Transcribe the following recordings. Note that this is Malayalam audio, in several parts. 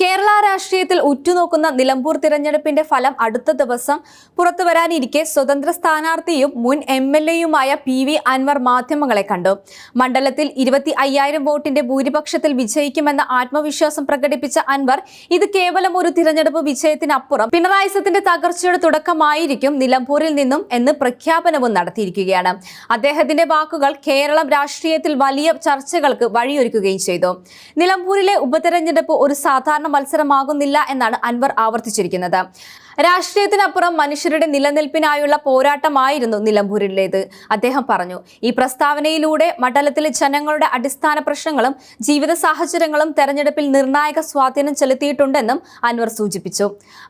കേരള രാഷ്ട്രീയത്തിൽ ഉറ്റുനോക്കുന്ന നിലമ്പൂർ തിരഞ്ഞെടുപ്പിന്റെ ഫലം അടുത്ത ദിവസം പുറത്തു വരാനിരിക്കെ സ്വതന്ത്ര സ്ഥാനാർത്ഥിയും മുൻ എം എൽ എയുമായ പി വി അൻവർ മാധ്യമങ്ങളെ കണ്ടു. മണ്ഡലത്തിൽ ഇരുപത്തി അയ്യായിരം വോട്ടിന്റെ ഭൂരിപക്ഷത്തിൽ വിജയിക്കുമെന്ന ആത്മവിശ്വാസം പ്രകടിപ്പിച്ച അൻവർ ഇത് കേവലം ഒരു തിരഞ്ഞെടുപ്പ് വിജയത്തിനപ്പുറം പിണറായിസത്തിന്റെ തകർച്ചയുടെ തുടക്കമായിരിക്കും നിലമ്പൂരിൽ നിന്നും എന്ന് പ്രഖ്യാപനവും നടത്തിയിരിക്കുകയാണ്. അദ്ദേഹത്തിന്റെ വാക്കുകൾ കേരളം രാഷ്ട്രീയത്തിൽ വലിയ ചർച്ചകൾക്ക് വഴിയൊരുക്കുകയും ചെയ്തു. നിലമ്പൂരിലെ ഉപതെരഞ്ഞെടുപ്പ് ഒരു സാധാരണ മത്സരമാകുന്നില്ല എന്നാണ് അൻവർ ആവർത്തിച്ചിരിക്കുന്നത്. രാഷ്ട്രീയത്തിനപ്പുറം മനുഷ്യരുടെ നിലനിൽപ്പിനായുള്ള പോരാട്ടമായിരുന്നു നിലമ്പൂരിലേത്. അദ്ദേഹം പറഞ്ഞു ഈ പ്രസ്താവനയിലൂടെ മണ്ഡലത്തിലെ ജനങ്ങളുടെ അടിസ്ഥാന പ്രശ്നങ്ങളും ജീവിത സാഹചര്യങ്ങളും തെരഞ്ഞെടുപ്പിൽ നിർണായക സ്വാധീനം ചെലുത്തിയിട്ടുണ്ടെന്നും അൻവർ സൂചിപ്പിച്ചു.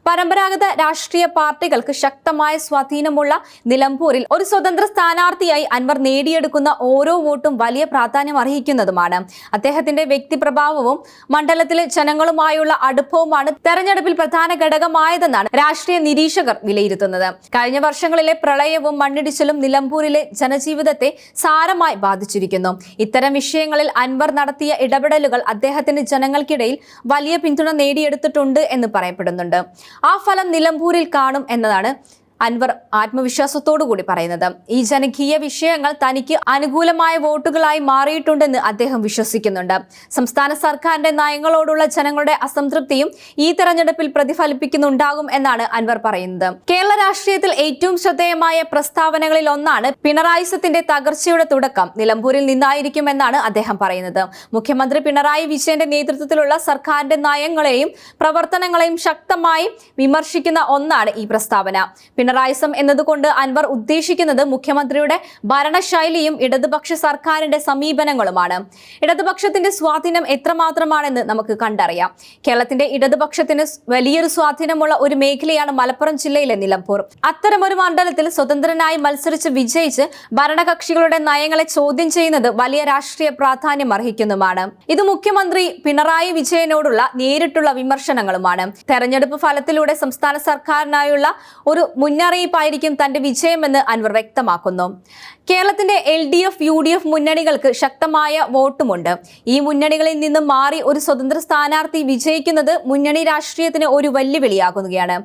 പരമ്പരാഗത രാഷ്ട്രീയ പാർട്ടികൾക്ക് ശക്തമായ സ്വാധീനമുള്ള നിലമ്പൂരിൽ ഒരു സ്വതന്ത്ര സ്ഥാനാർത്ഥിയായി അൻവർ നേടിയെടുക്കുന്ന ഓരോ വോട്ടും വലിയ പ്രാധാന്യം അർഹിക്കുന്നതുമാണ്. അദ്ദേഹത്തിന്റെ വ്യക്തിപ്രഭാവവും മണ്ഡലത്തിലെ ജനങ്ങളുമായുള്ള അടുപ്പവുമാണ് തെരഞ്ഞെടുപ്പിൽ പ്രധാന ഘടകമായതെന്നാണ് രാഷ്ട്രീയ നിരീക്ഷകർ വിലയിരുത്തുന്നത്. കഴിഞ്ഞ വർഷങ്ങളിലെ പ്രളയവും മണ്ണിടിച്ചിലും നിലമ്പൂരിലെ ജനജീവിതത്തെ സാരമായി ബാധിച്ചിരിക്കുന്നു. ഇത്തരം വിഷയങ്ങളിൽ അൻവർ നടത്തിയ ഇടപെടലുകൾ അദ്ദേഹത്തിന്റെ ജനങ്ങൾക്കിടയിൽ വലിയ പിന്തുണ നേടിയെടുത്തിട്ടുണ്ട് എന്ന് പറയപ്പെടുന്നുണ്ട്. ആ ഫലം നിലമ്പൂരിൽ കാണും എന്നതാണ് അൻവർ ആത്മവിശ്വാസത്തോടു കൂടി പറയുന്നത്. ഈ ജനകീയ വിഷയങ്ങൾ തനിക്ക് അനുകൂലമായ വോട്ടുകളായി മാറിയിട്ടുണ്ടെന്ന് അദ്ദേഹം വിശ്വസിക്കുന്നുണ്ട്. സംസ്ഥാന സർക്കാരിന്റെ നയങ്ങളോടുള്ള ജനങ്ങളുടെ അസംതൃപ്തിയും ഈ തെരഞ്ഞെടുപ്പിൽ പ്രതിഫലിപ്പിക്കുന്നുണ്ടാകും എന്നാണ് അൻവർ പറയുന്നത്. കേരള രാഷ്ട്രീയത്തിൽ ഏറ്റവും ശ്രദ്ധേയമായ പ്രസ്താവനകളിൽ ഒന്നാണ് പിണറായിസത്തിന്റെ തകർച്ചയുടെ തുടക്കം. നിലമ്പൂരിൽ നിന്നായിരിക്കുമെന്നാണ് അദ്ദേഹം പറയുന്നത്. മുഖ്യമന്ത്രി പിണറായി വിജയന്റെ നേതൃത്വത്തിലുള്ള സർക്കാരിന്റെ നയങ്ങളെയും പ്രവർത്തനങ്ങളെയും ശക്തമായി വിമർശിക്കുന്ന ഒന്നാണ് ഈ പ്രസ്താവന. പിണറായിസം എന്നതുകൊണ്ട് അൻവർ ഉദ്ദേശിക്കുന്നത് മുഖ്യമന്ത്രിയുടെ ഭരണശൈലിയും ഇടതുപക്ഷ സർക്കാരിന്റെ സമീപനങ്ങളുമാണ്. ഇടതുപക്ഷത്തിന്റെ സ്വാധീനം എത്രമാത്രമാണെന്ന് നമുക്ക് കണ്ടറിയാം. കേരളത്തിന്റെ ഇടതുപക്ഷത്തിന് വലിയൊരു സ്വാധീനമുള്ള ഒരു മേഖലയാണ് മലപ്പുറം ജില്ലയിലെ നിലമ്പൂർ. അത്തരമൊരു മണ്ഡലത്തിൽ സ്വതന്ത്രനായി മത്സരിച്ച് വിജയിച്ച് ഭരണകക്ഷികളുടെ നയങ്ങളെ ചോദ്യം ചെയ്യുന്നത് വലിയ രാഷ്ട്രീയ പ്രാധാന്യം അർഹിക്കുന്നതുമാണ്. ഇത് മുഖ്യമന്ത്രി പിണറായി വിജയനോടുള്ള നേരിട്ടുള്ള വിമർശനങ്ങളുമാണ്. തെരഞ്ഞെടുപ്പ് ഫലത്തിലൂടെ സംസ്ഥാന സർക്കാരിനായുള്ള ഒരു മുന്നറിയിപ്പായിരിക്കും തന്റെ വിജയമെന്ന് അൻവർ വ്യക്തമാക്കുന്നു. കേരളത്തിന്റെ L D F U D F മുന്നണികൾക്ക് ശക്തമായ വോട്ടുമുണ്ട്. ഈ മുന്നണികളിൽ നിന്ന് മാറി ഒരു സ്വതന്ത്ര സ്ഥാനാർത്ഥി വിജയിക്കുന്നത് മുന്നണി രാഷ്ട്രീയത്തിന് ഒരു വെല്ലുവിളിയാകുകയാണ്.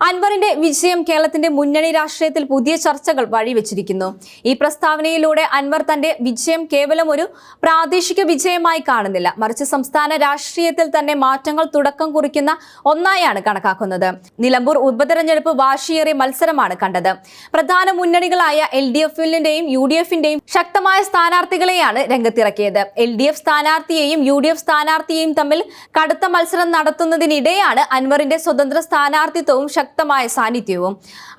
അൻവറിന്റെ വിജയം കേരളത്തിന്റെ മുന്നണി രാഷ്ട്രീയത്തിൽ പുതിയ ചർച്ചകൾ വഴിവെച്ചിരിക്കുന്നു. ഈ പ്രസ്താവനയിലൂടെ അൻവർ തന്റെ വിജയം കേവലം ഒരു പ്രാദേശിക വിജയമായി കാണുന്നില്ല. മറിച്ച് സംസ്ഥാന രാഷ്ട്രീയത്തിൽ തന്നെ മാറ്റങ്ങൾ തുടക്കം കുറിക്കുന്ന ഒന്നായാണ് കണക്കാക്കുന്നത്. നിലമ്പൂർ ഉപതെരഞ്ഞെടുപ്പ് വാശിയേറിയ മത്സരമാണ് കണ്ടത്. പ്രധാന മുന്നണികളായ എൽ ഡി എഫിന്റെയും യു ഡി എഫിന്റെയും ശക്തമായ സ്ഥാനാർത്ഥികളെയാണ് രംഗത്തിറക്കിയത്. എൽ ഡി എഫ് സ്ഥാനാർത്ഥിയെയും യു ഡി എഫ് സ്ഥാനാർത്ഥിയെയും തമ്മിൽ കടുത്ത മത്സരം നടത്തുന്നതിനിടെയാണ് അൻവറിന്റെ സ്വതന്ത്ര സ്ഥാനാർത്ഥിത്വവും ശക്തമായ സാന്നിധ്യവും.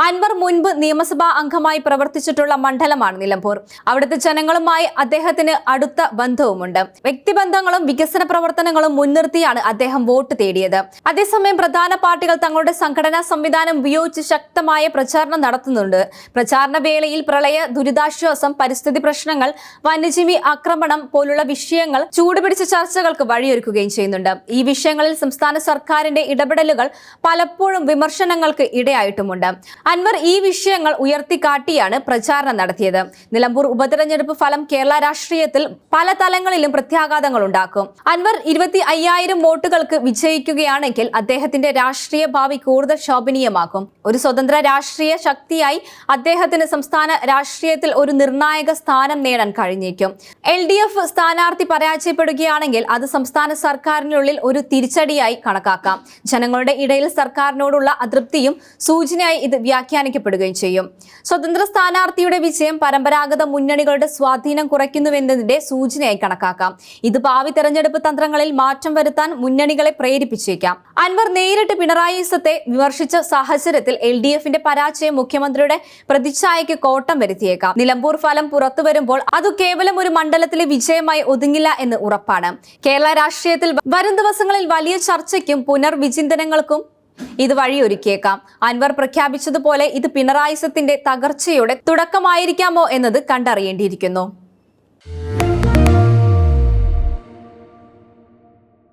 അൻവർ മുൻപ് നിയമസഭാ അംഗമായി പ്രവർത്തിച്ചിട്ടുള്ള മണ്ഡലമാണ് നിലമ്പൂർ. അവിടുത്തെ ജനങ്ങളുമായി അദ്ദേഹത്തിന് അടുത്ത ബന്ധവുമുണ്ട്. വ്യക്തിബന്ധങ്ങളും വികസന പ്രവർത്തനങ്ങളും മുൻനിർത്തിയാണ് അദ്ദേഹം വോട്ട് തേടിയത്. അതേസമയം പ്രധാന പാർട്ടികൾ തങ്ങളുടെ സംഘടനാ സംവിധാനം ഉപയോഗിച്ച് ശക്തമായ പ്രചാരണം നടത്തുന്നുണ്ട്. പ്രചാരണ വേളയിൽ പ്രളയ ദുരിതാശ്വാസം പരിസ്ഥിതി പ്രശ്നങ്ങൾ വന്യജീവി ആക്രമണം പോലുള്ള വിഷയങ്ങൾ ചൂടുപിടിച്ച ചർച്ചകൾക്ക് വഴിയൊരുക്കുകയും ചെയ്യുന്നുണ്ട്. ഈ വിഷയങ്ങളിൽ സംസ്ഥാന സർക്കാരിന്റെ ഇടപെടലുകൾ പലപ്പോഴും വിമർശനങ്ങൾക്ക് ഇടയായിട്ടുമുണ്ട്. അൻവർ ഈ വിഷയങ്ങൾ ഉയർത്തിക്കാട്ടിയാണ് പ്രചാരണം നടത്തിയത്. നിലമ്പൂർ ഉപതെരഞ്ഞെടുപ്പ് ഫലം കേരള രാഷ്ട്രീയത്തിൽ പല തലങ്ങളിലും പ്രത്യാഘാതങ്ങൾ ഉണ്ടാക്കും. അൻവർ ഇരുപത്തി അയ്യായിരം വോട്ടുകൾക്ക് വിജയിക്കുകയാണെങ്കിൽ അദ്ദേഹത്തിന്റെ രാഷ്ട്രീയ ഭാവി കൂടുതൽ ശോഭനീയമാക്കും. ഒരു സ്വതന്ത്ര രാഷ്ട്രീയ ശക്തിയായി അദ്ദേഹത്തിന് സംസ്ഥാന രാഷ്ട്രീയത്തിൽ ഒരു നിർണായക സ്ഥാനം നേടാൻ കഴിഞ്ഞേക്കും. എൽ ഡി എഫ് സ്ഥാനാർത്ഥി പരാജയപ്പെടുകയാണെങ്കിൽ അത് സംസ്ഥാന സർക്കാരിനുള്ളിൽ ഒരു തിരിച്ചടിയായി കണക്കാക്കാം. ജനങ്ങളുടെ ഇടയിൽ സർക്കാരിനോടുള്ള അതൃപ്തിയും സൂചനയായി ഇത് വ്യാഖ്യാനിക്കപ്പെടുകയും ചെയ്യും. സ്വതന്ത്ര സ്ഥാനാർത്ഥിയുടെ വിജയം പരമ്പരാഗത മുന്നണികളുടെ സ്വാധീനം കുറയ്ക്കുന്നുവെന്നതിന്റെ സൂചനയായി കണക്കാക്കാം. ഇത് ഭാവി തെരഞ്ഞെടുപ്പ് തന്ത്രങ്ങളിൽ മാറ്റം വരുത്താൻ മുന്നണികളെ പ്രേരിപ്പിച്ചേക്കാം. അൻവർ നേരിട്ട് പിണറായി പിണറായിസത്തെ വിമർശിച്ച സാഹചര്യത്തിൽ എൽ ഡി എഫിന്റെ പരാജയം മുഖ്യമന്ത്രിയുടെ പ്രതിച്ഛായയ്ക്ക് കോട്ടം വരുത്തിയേക്കാം. നിലമ്പൂർ ഫലം പുറത്തു വരുമ്പോൾ അത് കേവലം ഒരു മണ്ഡലത്തിലെ വിജയമായി ഒതുങ്ങില്ല എന്ന് ഉറപ്പാണ്. കേരള രാഷ്ട്രീയത്തിൽ വരും ദിവസങ്ങളിൽ വലിയ ചർച്ചയ്ക്കും പുനർവിചിന്തനങ്ങൾക്കും ഇത് വഴിയൊരുക്കിയേക്കാം അൻവർ പ്രഖ്യാപിച്ചതുപോലെ ഇത് പിണറായിസത്തിന്റെ തകർച്ചയുടെ തുടക്കമായിരിക്കാമോ എന്നത് കണ്ടറിയേണ്ടിയിരിക്കുന്നു.